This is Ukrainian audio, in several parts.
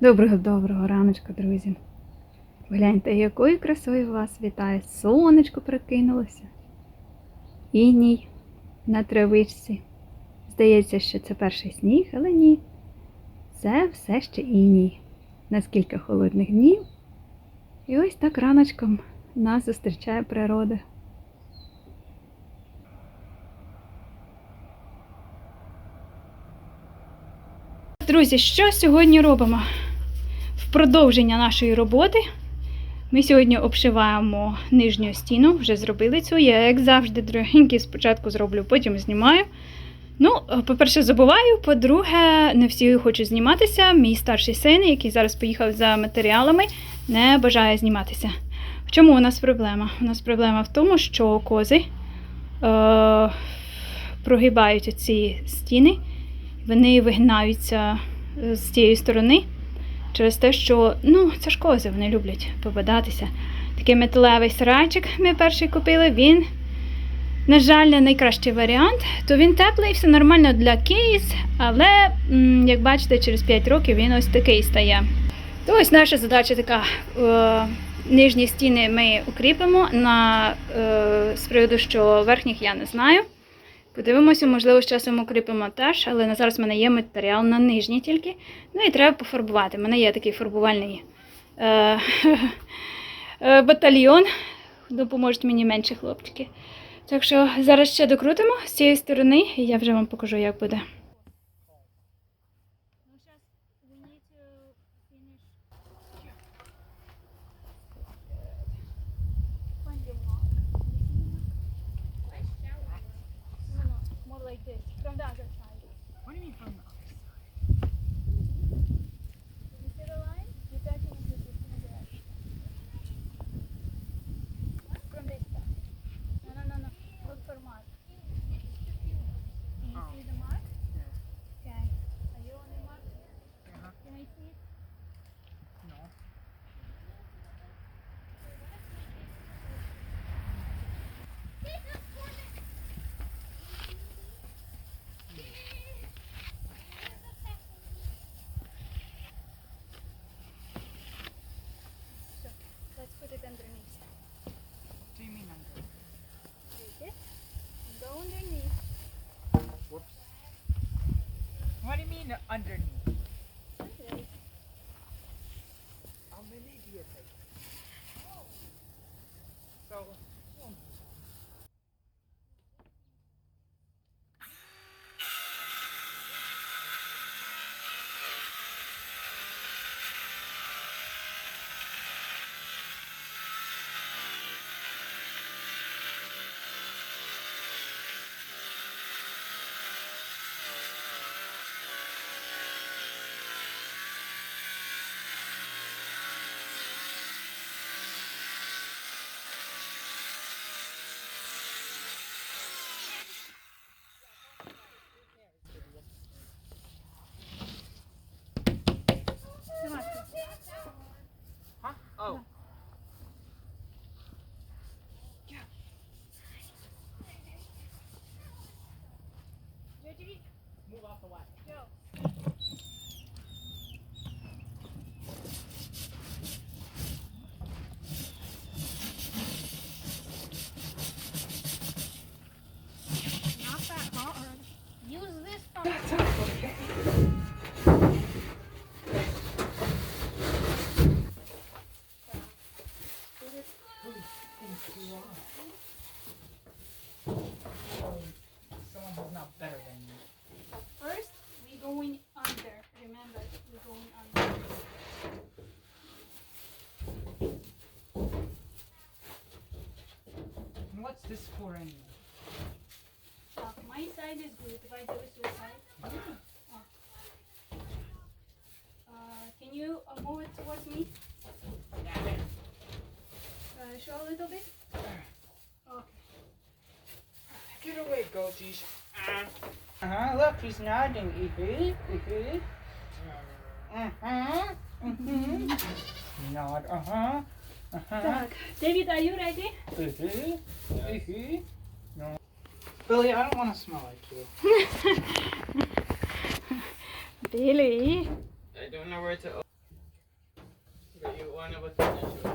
Доброго доброго раночку, друзі. Гляньте, якою красою вас вітає. Сонечко прокинулося. Іній на травичці. Здається, що це перший сніг, але ні. Це все ще іній. Наскільки холодних днів. І ось так раночком нас зустрічає природа. Друзі, що сьогодні робимо? Продовження нашої роботи ми сьогодні обшиваємо нижню стіну, вже зробили цю. Я, як завжди, дорогенькі, спочатку зроблю, потім знімаю. Ну, по-перше, забуваю. По-друге, не всі хочуть зніматися. Мій старший син, який зараз поїхав за матеріалами, не бажає зніматися. В чому у нас проблема? У нас проблема в тому, що кози е- прогибають ці стіни, вони вигинаються е, з цієї сторони через те, що ну, це ж кози, вони люблять побадатися. Такий металевий сарайчик ми перший купили. Він, на жаль, не найкращий варіант. То він теплий, все нормально для кейс, але, як бачите, через 5 років він ось такий стає. То ось наша задача така. Е, нижні стіни ми укріпимо на, е, з приводу, що верхніх я не знаю. Подивимося, можливо, з часом укріпимо теж, але на зараз в мене є матеріал на нижній тільки. Ну і треба пофарбувати. У мене є такий фарбувальний е, е, батальйон. Допоможуть мені менші хлопчики. Так що зараз ще докрутимо з цієї сторони, і я вже вам покажу, як буде. From the other side. What do you mean from the other side? You see the line? You're touching it with your finger. From this side. No, no, no, no. Look for mark. Can you Oh. see the mark? Yeah. Okay. Are you on the mark? Uh-huh. Can I see it? No. So, let's put it underneath. What do you mean under? Take it. Go underneath. Whoops. What do you mean underneath? Underneath. What's this for anyway? Uh, my side is good. If I do it to your side. Uh, can you uh, move it towards me? Uh, show a little bit. Okay. Get away, goatees. Uh-huh, look, he's nodding. Uh-huh, uh-huh. Uh-huh, uh-huh. Nod, uh-huh. Uh-huh. Uh-huh. David, are you ready? No. Billy, I don't want to smell like you. Billy. I don't know where to open. But you want to look at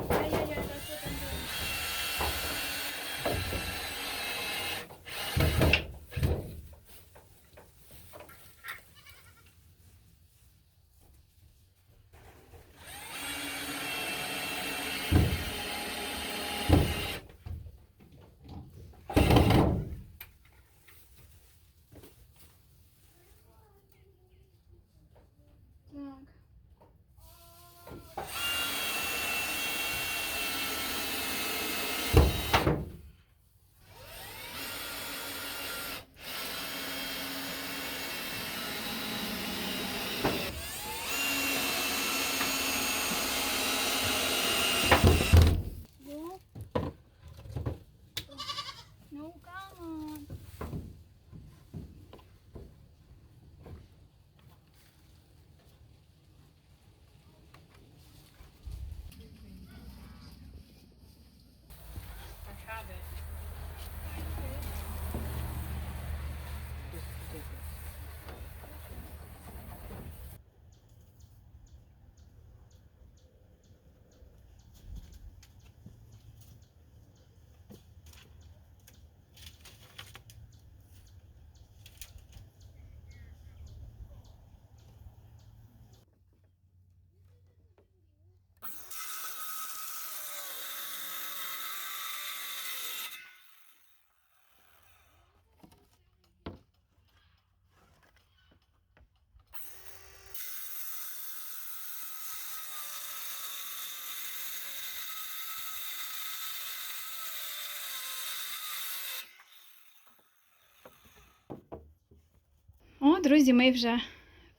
друзі, ми вже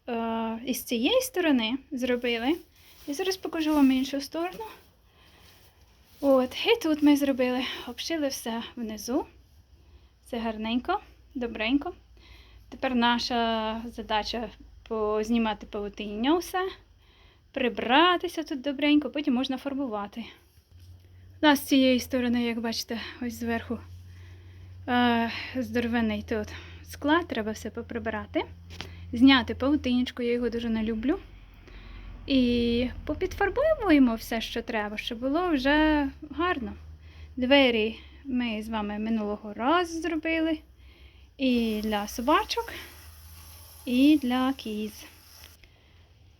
е, із цієї сторони зробили. І зараз покажу вам іншу сторону. От, і тут ми зробили, обшили все внизу. Все гарненько, добренько. Тепер наша задача познімати павутиння усе, прибратися тут добренько, потім можна фарбувати. У нас з цієї сторони, як бачите, ось зверху е, здоровений тут склад, треба все поприбирати, зняти павутинечку, я його дуже не люблю. І попідфарбуємо все, що треба, щоб було вже гарно. Двері ми з вами минулого разу зробили. І для собачок, і для кіз.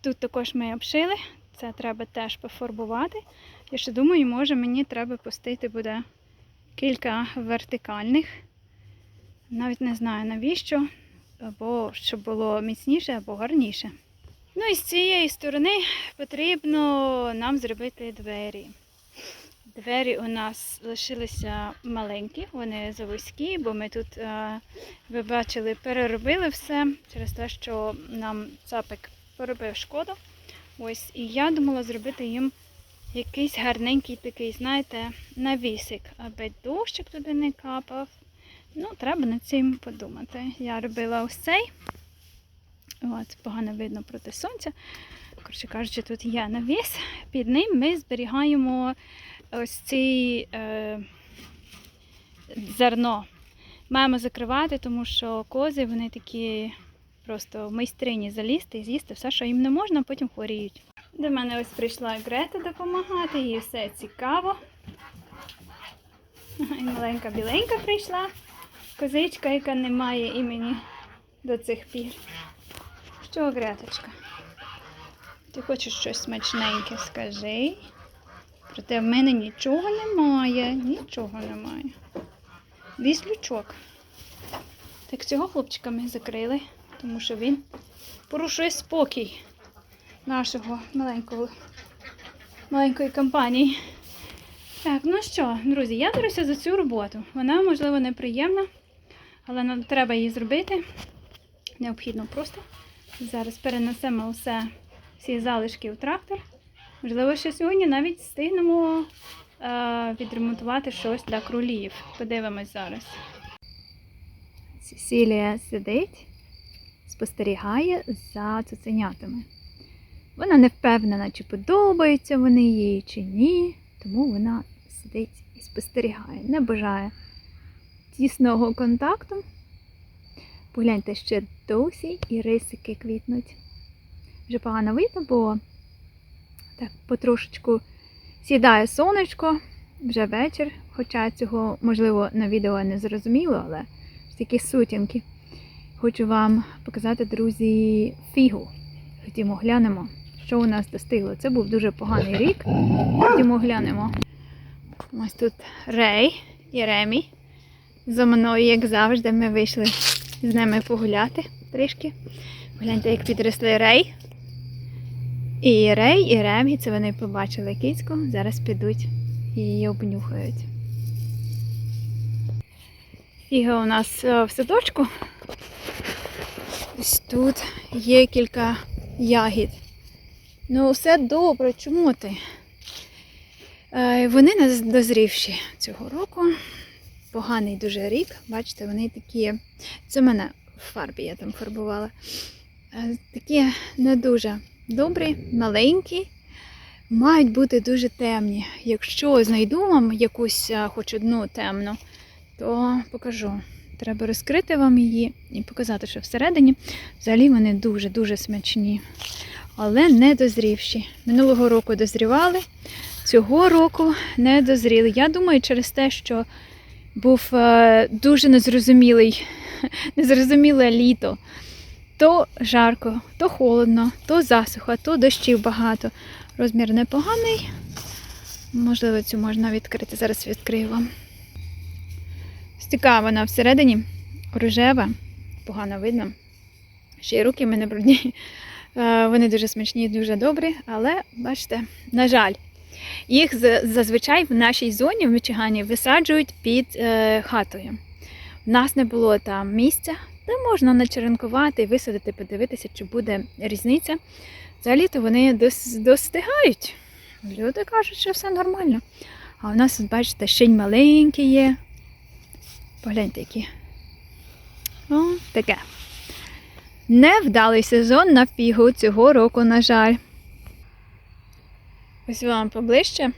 Тут також ми обшили, це треба теж пофарбувати. Я ще думаю, може мені треба пустити буде кілька вертикальних. Навіть не знаю навіщо, або щоб було міцніше, або гарніше. Ну і з цієї сторони потрібно нам зробити двері. Двері у нас лишилися маленькі, вони завузькі, бо ми тут, е, ви бачили, переробили все через те, що нам цапик поробив шкоду. Ось, і я думала зробити їм якийсь гарненький такий, знаєте, навісик, аби дощик туди не капав. Ну, треба над цим подумати. Я робила ось цей. От, погано видно проти сонця. Коротше кажучи, тут є навіс. Під ним ми зберігаємо ось ці е, зерно. Маємо закривати, тому що кози вони такі просто майстрині залізти і з'їсти все, що їм не можна, потім хворіють. До мене ось прийшла Грета допомагати, їй все цікаво. І маленька біленька прийшла. Козичка, яка не має імені до цих пір. Що, Греточка? Ти хочеш щось смачненьке, скажи. Проте в мене нічого немає, нічого немає. Віслючок. Так цього хлопчика ми закрили, тому що він порушує спокій нашого маленького, маленької компанії. Так, ну що, друзі, я беруся за цю роботу. Вона, можливо, неприємна, але нам треба її зробити. Необхідно просто. Зараз перенесемо все, всі залишки в трактор. Можливо, ще сьогодні навіть встигнемо е, відремонтувати щось для кролів. Подивимось зараз. Сесілія сидить, спостерігає за цуценятами. Вона не впевнена, чи подобаються вони їй, чи ні, тому вона сидить і спостерігає, не бажає тісного контакту. Погляньте, ще досі і рисики квітнуть. Вже погано видно, бо так потрошечку Сідає сонечко, вже вечір, хоча цього, можливо, на відео не зрозуміло, але такі сутінки. Хочу вам показати, друзі, фігу. Ходімо глянемо, що у нас достигло. Це був дуже поганий рік. Ходімо глянемо. Ось тут Рей і Ремі. За мною, як завжди, ми вийшли з ними погуляти трішки. Гляньте, як підросли Рей. І Рей, і Ремі, це вони побачили кицьку, зараз підуть і її обнюхають. Фіга у нас е, в садочку. Ось тут є кілька ягід. Ну, все добре, чому ти? Е, Вони не дозрівші цього року. Поганий дуже рік. Бачите, вони такі. Це в мене в фарбі я там фарбувала. Е, Такі не дуже добрі, маленькі, мають бути дуже темні. Якщо знайду вам якусь е, хоч одну темну, то покажу. Треба розкрити вам її і показати, що всередині взагалі вони дуже-дуже смачні, але не дозрівші. Минулого року дозрівали, цього року не дозріли. Я думаю, через те, що був е, дуже незрозумілий, незрозуміле літо. То жарко, то холодно, то засуха, то дощів багато. Розмір непоганий. Можливо, цю можна відкрити. Зараз відкрию вам. Ось вона всередині рожева, погано видно. Ще й руки в мене брудні. Е, Вони дуже смачні, дуже добрі, але бачите, на жаль, їх зазвичай в нашій зоні в Мічигані висаджують під е, хатою. У нас не було там місця, де можна начеренкувати висадити, подивитися, чи буде різниця. Взагалі-то вони дос- достигають. Люди кажуть, що все нормально. А у нас, бачите, ще й маленькі є. Погляньте, які. О, таке. Невдалий сезон на фігу цього року, на жаль. Ось вам поближче.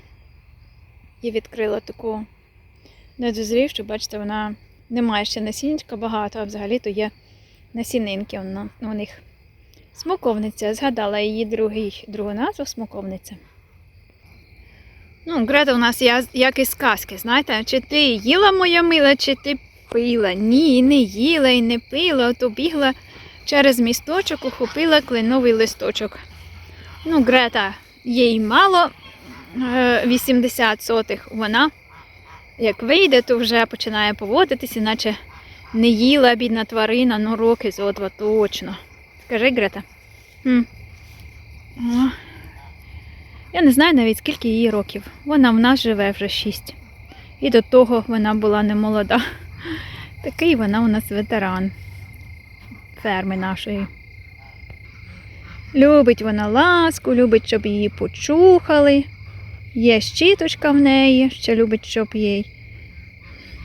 Я відкрила таку недозрівшу, бачите, вона не має ще насіннячка багато, а взагалі-то є насінинки у них. Смоковниця. Згадала її другий, другу назву смоковниця. Ну, Грета у нас як із казки, знаєте, чи ти їла моя мила, чи ти пила? Ні, не їла і не пила, то бігла через місточок, ухопила кленовий листочок. Ну, Грета, їй мало е, 80 сотих. Вона, як вийде, то вже починає поводитися, наче не їла бідна тварина, ну роки зо два точно. Скажи, Грета. Я не знаю навіть скільки їй років. Вона в нас живе вже шість. І до того вона була не молода. Такий вона у нас ветеран ферми нашої. Любить вона ласку, любить, щоб її почухали. Є щіточка в неї, ще любить, щоб їй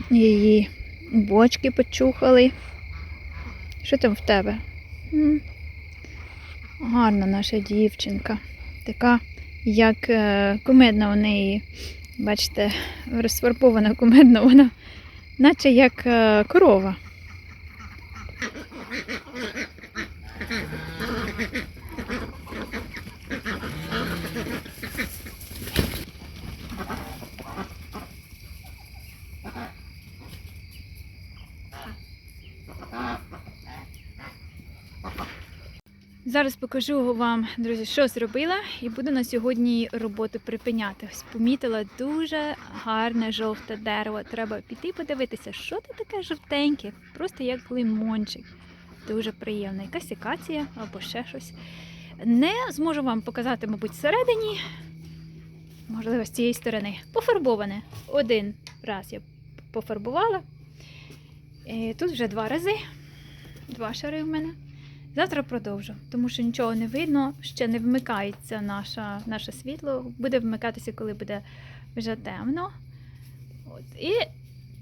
її бочки почухали. Що там в тебе? Гарна наша дівчинка. Така, як е, кумедна у неї. Бачите, розфарбована кумедна вона, наче як е, корова. Зараз покажу вам, друзі, що зробила, і буду на сьогодні роботу припиняти. Ось помітила дуже гарне жовте дерево. Треба піти подивитися, що це таке жовтеньке, просто як лимончик. Дуже приємно. Якась акація або ще щось. Не зможу вам показати, мабуть, всередині. Можливо, з цієї сторони. Пофарбоване. Один раз я пофарбувала. І тут вже два рази. Два шари в мене. Завтра продовжу, тому що нічого не видно, ще не вмикається наша, наше світло. Буде вмикатися, коли буде вже темно. От. І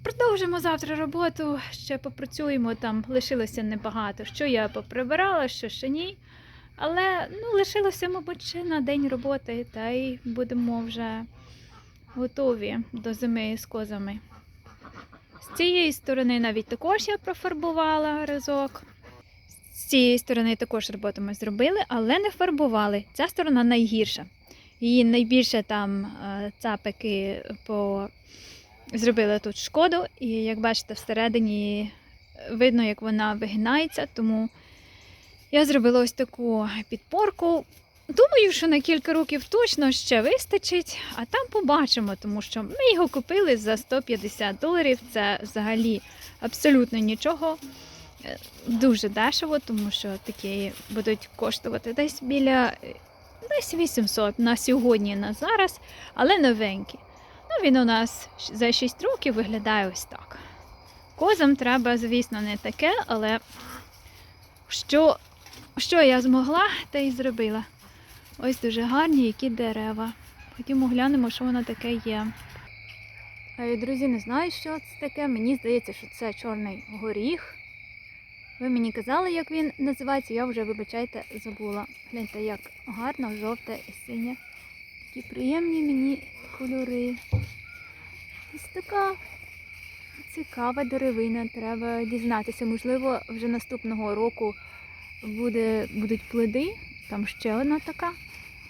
продовжимо завтра роботу, ще попрацюємо там, лишилося небагато. Що я поприбирала, що ще ні. Але ну, лишилося, мабуть, ще на день роботи, та й будемо вже готові до зими з козами. З цієї сторони навіть також я профарбувала разок. З цієї сторони також роботу ми зробили, але не фарбували. Ця сторона найгірша. Її найбільше там е, цапики по... зробили тут шкоду, і як бачите, всередині видно, як вона вигинається, тому я зробила ось таку підпорку. Думаю, що на кілька років точно ще вистачить, а там побачимо, тому що ми його купили за 150 доларів. Це взагалі абсолютно нічого. Дуже дешево, тому що такі будуть коштувати десь біля десь 800 на сьогодні, на зараз, але новенькі. Ну, він у нас за 6 років виглядає ось так. Козам треба, звісно, не таке, але що, що я змогла, те й зробила. Ось дуже гарні які дерева. Ходімо глянемо, що воно таке є. Е, Друзі, не знаю, що це таке. Мені здається, що це чорний горіх. Ви мені казали, як він називається, я вже, вибачайте, забула. Гляньте, як гарно, жовте і синє. Такі приємні мені кольори. Ось така цікава деревина. Треба дізнатися. Можливо, вже наступного року буде, будуть плоди. Там ще одна така.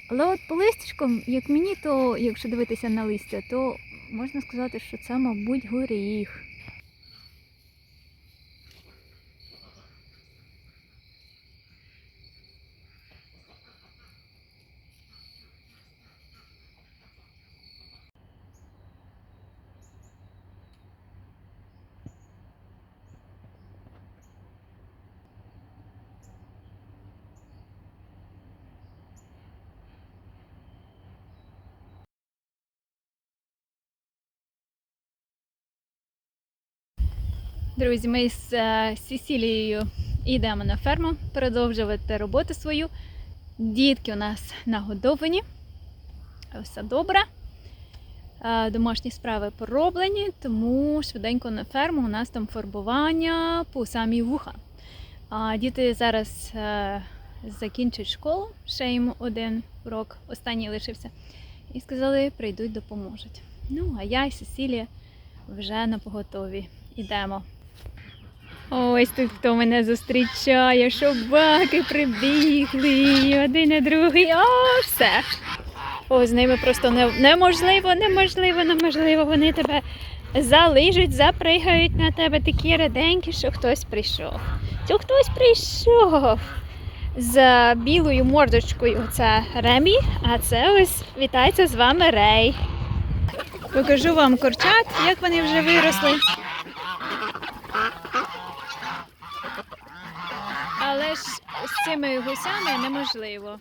Але от по листячкам, як мені, то якщо дивитися на листя, то можна сказати, що це, мабуть, горіх. Друзі, ми з е, Сесілією йдемо на ферму продовжувати роботу свою. Дітки у нас нагодовані, все добре. Е, Домашні справи пороблені, тому швиденько на ферму. У нас там фарбування по самі вуха. Діти зараз е, закінчать школу, ще їм один урок, останній лишився. І сказали, прийдуть, допоможуть. Ну, а я і Сесілія вже на поготові. Ідемо. Ось тут хто мене зустрічає, собаки прибігли, один і другий, о, все. О, з ними просто не, неможливо, неможливо, неможливо. Вони тебе залижуть, запригають на тебе такі реденькі, що хтось прийшов. Що хтось прийшов з білою мордочкою. Це Ремі, а це ось вітається з вами Рей. Покажу вам курчат, як вони вже виросли. Але ж з цими гусями неможливо.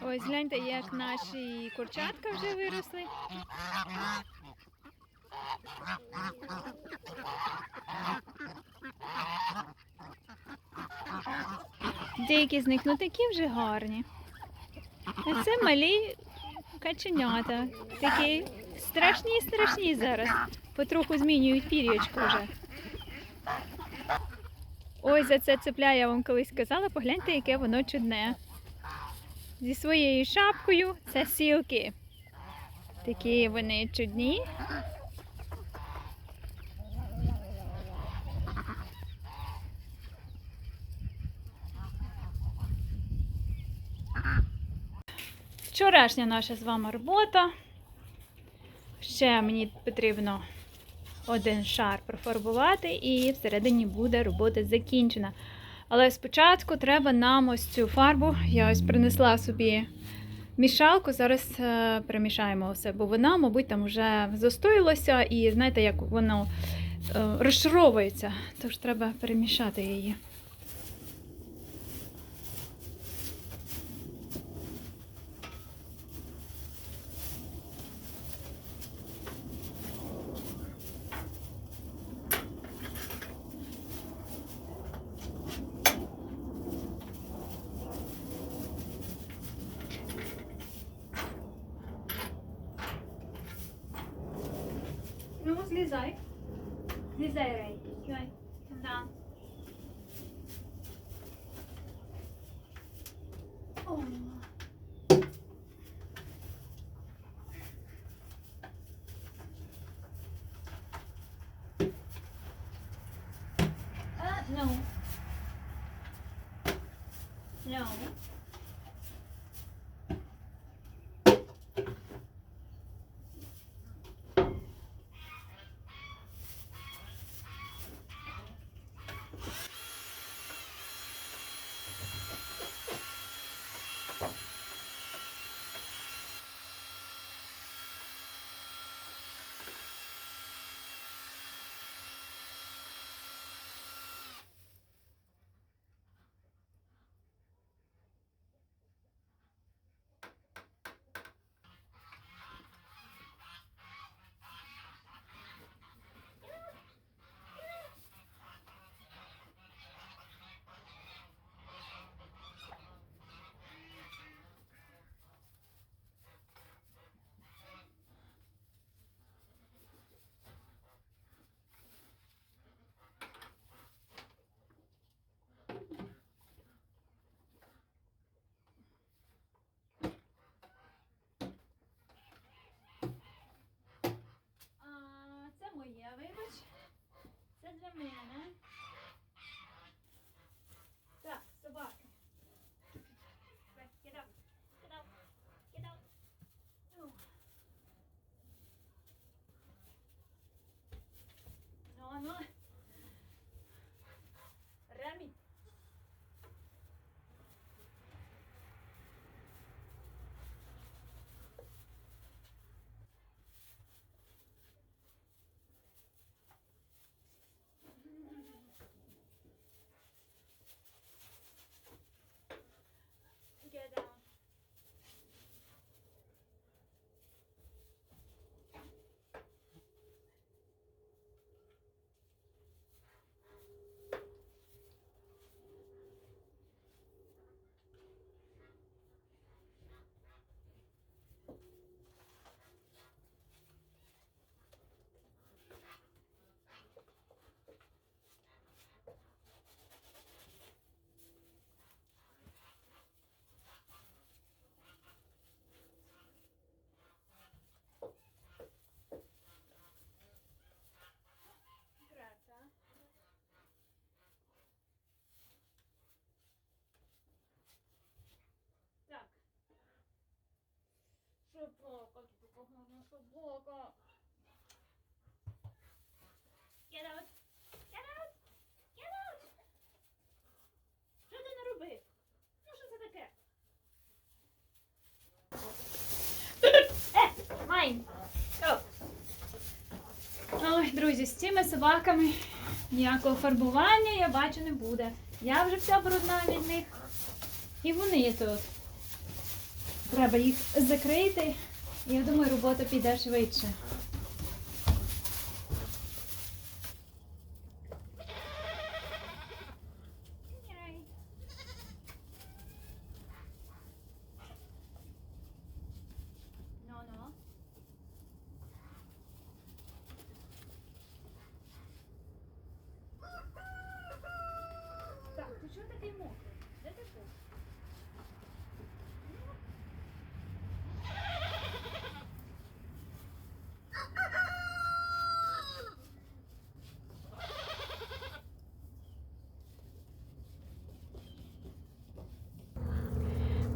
Ось гляньте, як наші курчатка вже виросли. Деякі з них ну такі вже гарні. Це малі каченята. Такі страшні, страшні зараз. Потроху змінюють пір'ячко вже. Ой, за це цепля я вам колись казала, погляньте, яке воно чудне. Зі своєю шапкою це сілки. Такі вони чудні. Вчорашня наша з вами робота. Ще мені потрібно один шар профарбувати, і всередині буде робота закінчена. Але спочатку треба нам ось цю фарбу. Я ось принесла собі мішалку. Зараз е, перемішаємо все, бо вона, мабуть, там вже застоїлася, і знаєте, як воно е, розшаровується. Тож треба перемішати її. Це для мене. Так, собаки. Right, Get up. Get up. Get up. Ух. Ну, ну. Ремі. Get down. Grazie. Так. Собака, тут погана собака. Get out! Get out! Get out! Що ти наробив? Ну що це таке? Е, майн! Ой, друзі, з цими собаками ніякого фарбування я бачу не буде. Я вже вся брудна від них. І вони тут. Треба їх закрити. Я думаю, робота піде швидше. No, no. Так, ти чого такий мокрий? Де ти був?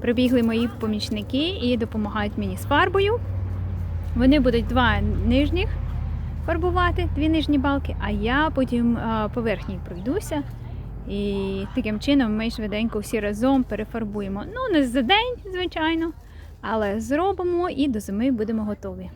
Прибігли мої помічники і допомагають мені з фарбою. Вони будуть два нижніх фарбувати, дві нижні балки, а я потім поверхній пройдуся. І таким чином ми швиденько всі разом перефарбуємо. Ну, не за день, звичайно, але зробимо і до зими будемо готові.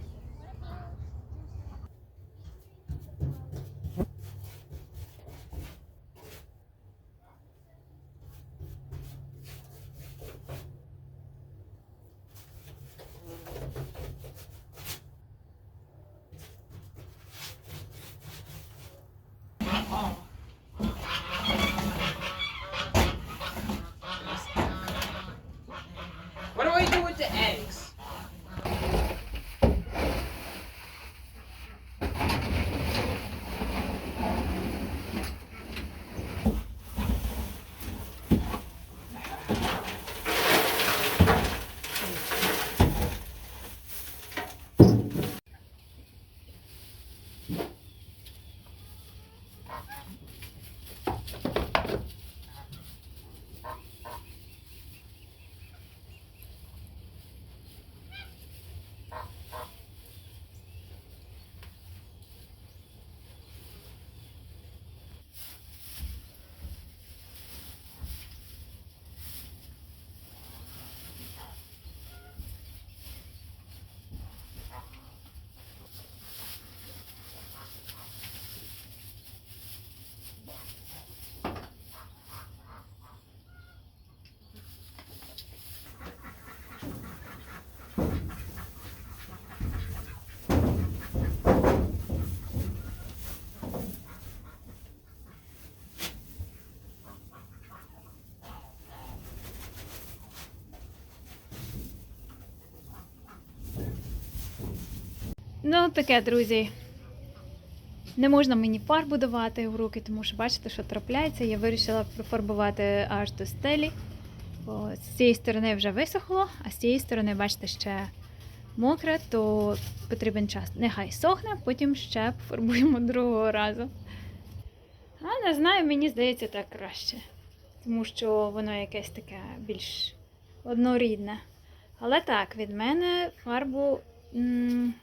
Ну, таке, друзі. Не можна мені фарбу давати в руки, тому що бачите, що трапляється. Я вирішила профарбувати аж до стелі. Бо з цієї сторони вже висохло, а з цієї сторони, бачите, ще мокре, то потрібен час. Нехай сохне, потім ще пофарбуємо другого разу. А не знаю, мені здається так краще. Тому що воно якесь таке більш однорідне. Але так, від мене фарбу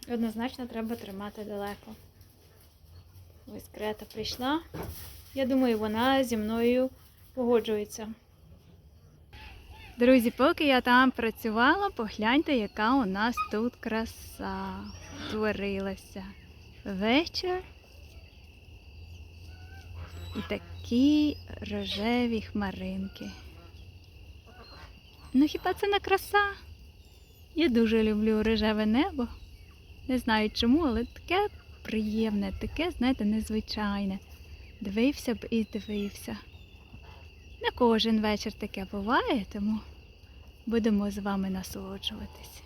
однозначно треба тримати далеко. Ось Крета прийшла. Я думаю, вона зі мною погоджується. Друзі, поки я там працювала, погляньте, яка у нас тут краса творилася. Вечір. І такі рожеві хмаринки. Ну хіба це не краса? Я дуже люблю рожеве небо. Не знаю чому, але таке приємне, таке, знаєте, незвичайне. Дивився б і дивився. Не кожен вечір таке буває, тому будемо з вами насолоджуватись.